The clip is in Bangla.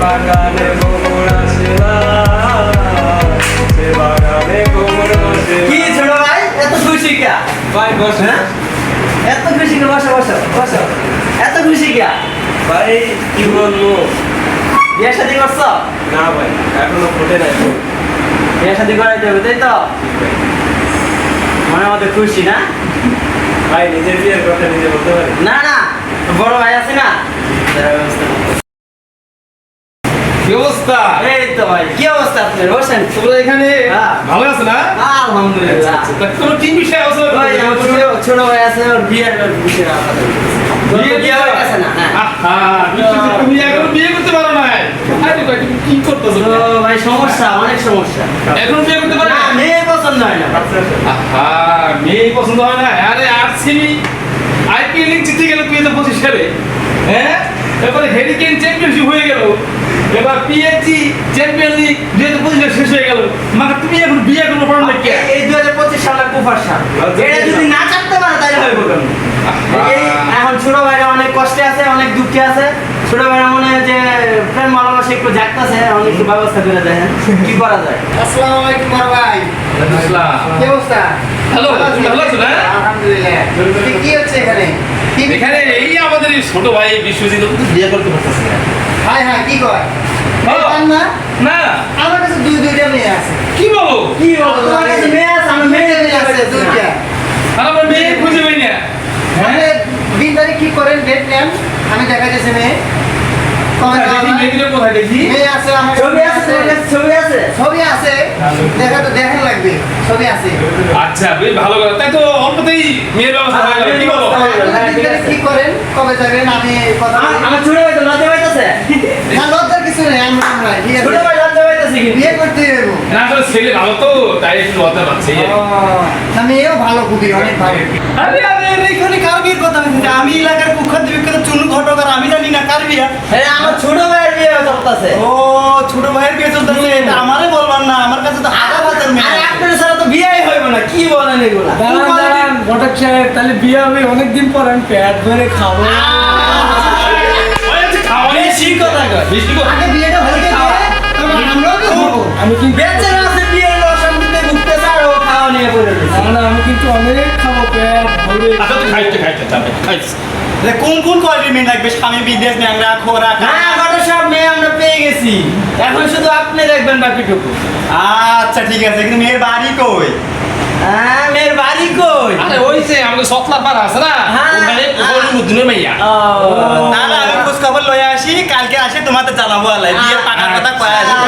বাগানে ভ্রমণ আসলাম সে বাগানে ভ্রমণ কি আসলাম ছোট ভাই? এত খুশি কে? ভাই বস। হ্যাঁ? এত খুশি কে? বসো বসো বসো। এত খুশি কে? ভাই কি বলব? বিয়ে শাদি করছ? না ভাই এখনও ফোটে নাই। বিয়ে শাদি করাই যাবে তাই তো? মনে মধ্যে খুশি না? ভাই নিজের বিয়ের কথা নিজে বলতে পারি? না না বড় ভাই আছে না? তার ব্যবস্থা করো। কি অবস্থা? এই তো ভাই কি অবস্থা আপনার? বসেন। তোমরা এখানে? হ্যাঁ। ভালো আছো না? আলহামদুলিল্লাহ। তা কোনো কি বিষয় আছে ভাই আমার ছোট ছোট ভাই আছে ওর বিয়ের বিষয়ে বিয়ে বিয়ে হয়ে? না হ্যাঁ। তুমি এখনও বিয়ে করতে পারো না আরে ভাই তুমি কি করতেছো? ভাই সমস্যা অনেক সমস্যা। এখনও বিয়ে করতে পারো না না মেয়ে পছন্দ হয় না। আচ্ছা আচ্ছা আহা মেয়ে পছন্দ হয় না? আরে আরসিবি আইপিএল জিতে গেল তুই তো পঁচিশ সালে। হ্যাঁ? এরপরে হেরিকেন চ্যাম্পিয়নশিপ হয়ে গেল। এবার পিএসজি চ্যাম্পিয়ন লিগ দুই হাজার পঁচিশ শেষ হয়ে গেল মানে তুমি এখন বিয়ে করব পারো না কে এই দুই হাজার পঁচিশ সালের কুফার সাল এটা যদি না চাপতে পারে তাহলে কেমন এই এখন ছোট ভাইরা অনেক কষ্টে আছে অনেক দুঃখে আছে। ছোট ভাইরা মনে হয় যে প্রেম ভালোবাসা একটু জাগতেছে অনেক একটু ব্যবস্থা করে দেখেন কি করা যায়? আসসালামু আলাইকুম ভাই। কি অবস্থা? হ্যালো, ভালো আছো না? আলহামদুলিল্লাহ। কি হচ্ছে এখানে? এখানে এই আমাদের এই ছোট ভাই বিশ্বজিৎ বিয়ে করতে পারতেছে না। হ্যাঁ হাই কি কয়? না? না। আমার কাছে দুই দুইটা মেয়ে আছে। কি বলো? কি বলব তোমার কাছে মেয়ে আছে আমার মেয়ে আছে দুইটা। আমার মেয়ে খুঁজে পাই না। মানে দিন তারিখ কি করেন ডেট নেন? আমি দেখা যাচ্ছে মেয়ে। আচ্ছা বেশ ভালো কথা। তাই তো অল্পতেই মেয়ের ব্যবস্থা কি বলো? হ্যাঁ, হ্যাঁ। কি করেন? কবে যাবেন? আমি কথা আমার ছোট ভাই তো লজ্জা পাইতেছে। না লজ্জার কিছু নেই আমরা আমরা ছোট ভাই লজ্জা পাইতেছে কিন্তু। বিয়ে করতে যাব না আসলে ছেলে ভালো তো তাই একটু লজ্জা পাচ্ছে এই আর কি। না মেয়েও ভালো খুবই অনেক ভালো। আরে আরে এখানে কার বিয়ের কথা আমি এলাকার কুখ্যাত বিখ্যাত চুনু ঘটক আর আমি জানি না কার বিয়া? আরে আমার ছোট ভাইয়ের বিয়ে চলতেছে। ও ছোট ভাইয়ের বিয়ে চলতেছে। আমারে বলবার না আমার কাছে তো হাজার হাজার আরে আপনার ছাড়া তো বিয়েই হইব না কি বলেন এগুলা? দাঁড়ান দাঁড়ান ঘটক সাহেব তাহলে বিয়ে হবে অনেকদিন পর আমি পেট ভরে খাব। কথা আগে বিয়েটা আমি কিন্তু বেচারা আচ্ছা তো খাইতে খাইতে যাবে কোন কোন কোয়ালিটির মেয়ে লাগবে? স্বামী বিদেশ ন্যাংরা খোরা হ্যাঁ ঘটক সব মেয়ে আমরা পেয়ে গেছি। এখন শুধু আপনি দেখবেন বাকিটুকু। আচ্ছা ঠিক আছে কিন্তু মেয়ের বাড়ি কই? হ্যাঁ মেয়ের বাড়ি কই? আরে ওই যে আমাদের সতলার পাড়া আছে না? হ্যাঁ। ওখানে ওখানে মাইয়া। তাহলে আমি খোঁজ খবর লয়ে আসি কালকে আসে তোমাতে চালাবো আলাই বিয়ের পাকার কথা কয়া যাবে